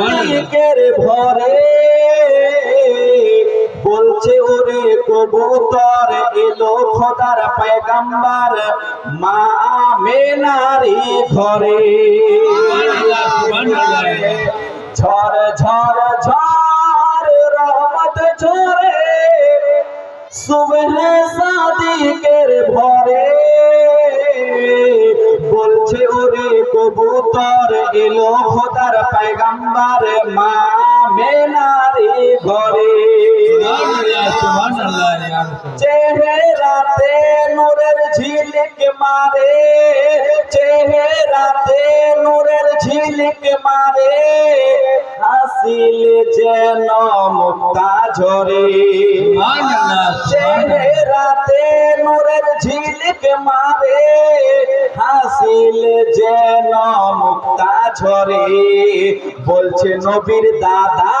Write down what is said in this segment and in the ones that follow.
সাদিকের ভরে বলছে, ওরে কবুতর, এলো খোদার পেগাম্বার মা মেনারি ঘরে। ঝড় ঝড় ঝড়, রহমত ঝরে। সুবহে সাদিকের ভরে কবুতর এলো খোদার পেগাম্বার মা মেনারি ঘরে। চেহারাতে নূরের ঝিলিক মারে চেহারাতে নূরের ঝিলিক মারে হাসিল যেন মুক্তা ঝরে। চেহারাতে নূরের ঝিলিক মারে হাসিল যেন মুক্তা ঝরে, বলছে নবীর দাদা,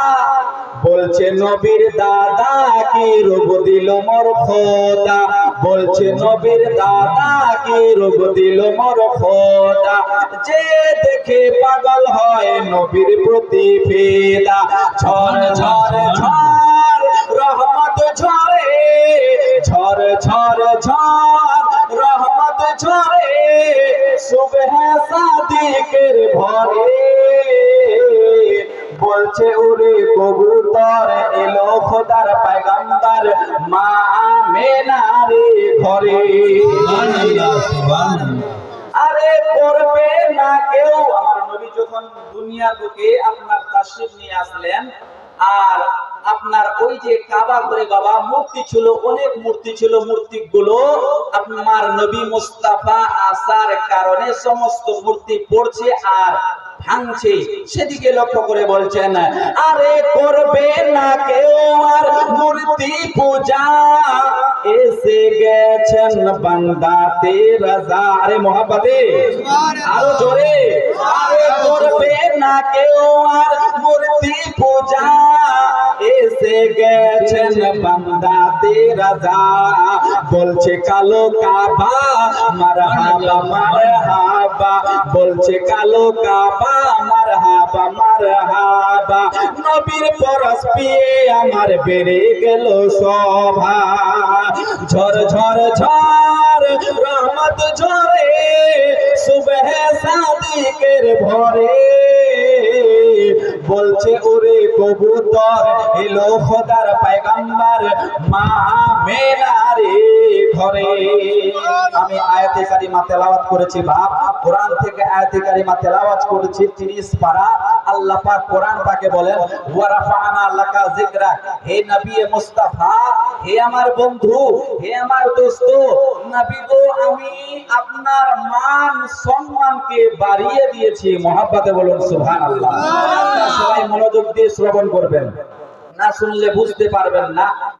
বলছে নবীর দাদা কি রূপ দিল মোর খোদা? বলছে নবীর দাদা কি রূপ দিল মোর খোদা? যে দেখে পাগল হয় নবীর প্রতি ফেদা। ঝড় ঝড় ঝড়, রহমত ঝরে, ঝড় ঝড় ঝড় সাদিকের ভরে বলছে ওরে কবুতর এলো খোদার পায়গাম্বার মা মেনারে ঘরে। আরে করবে না কেউ। আমার নবী যখন দুনিয়ার বুকে আপনার তাশরিফ নিয়ে আসলেন আর আপনার ওই যে কাবা করে বাবা মূর্তি ছিল, অনেক মূর্তি ছিল, মূর্তিগুলো আপনার নবী মুস্তাফা আসার কারণে সমস্ত মূর্তি পড়ছে আর ভাঙছে। সেদিকে লক্ষ্য করে বলছেন, আরে করবে না কেউ আর মূর্তি পূজা। এসে গেছেন বান্দাতে রাজা। আরে মোহাম্মদে আরও জোরে। আরে করবে না কেউ আর মূর্তি পূজা। এসে গেছেন বান্দাতে রাজা বলছে, কালো কাবা, মারহাবা মারহাবা। বলছে, কালো কাবা, মারহাবা মারহাবা। নবীর পরশ পেয়ে আমার বেড়ে গেল শোভা। ঝড় ঝড় ঝড় রহমত ঝরে, সুবহ সাদিকের ভরে বলছে, ওরে কবুতর, এলো খোদার পায়গাম্বার, মা মেলারে ঘরে। আমি আয়াতে কারিমা তেলাওয়াত করেছি, বাপ। কোরআন থেকে আয়াতে কারিমা তেলাওয়াত করেছি 30 পারা। আল্লাহ পাক কোরআন পাকে বলেন, ওয়া রাফা'না লাকা যিকরা। হে নবী মুস্তাফা হে আমার বন্ধু হে আমার দোস্ত নবী গো আমি আপনার মান সম্মানকে বাড়িয়ে দিয়েছি। মহাব্বাতে বলুন সুবহানাল্লাহ। সবাই মনোযোগ দিয়ে শ্রবণ করবেন। না শুনলে বুঝতে পারবেন না।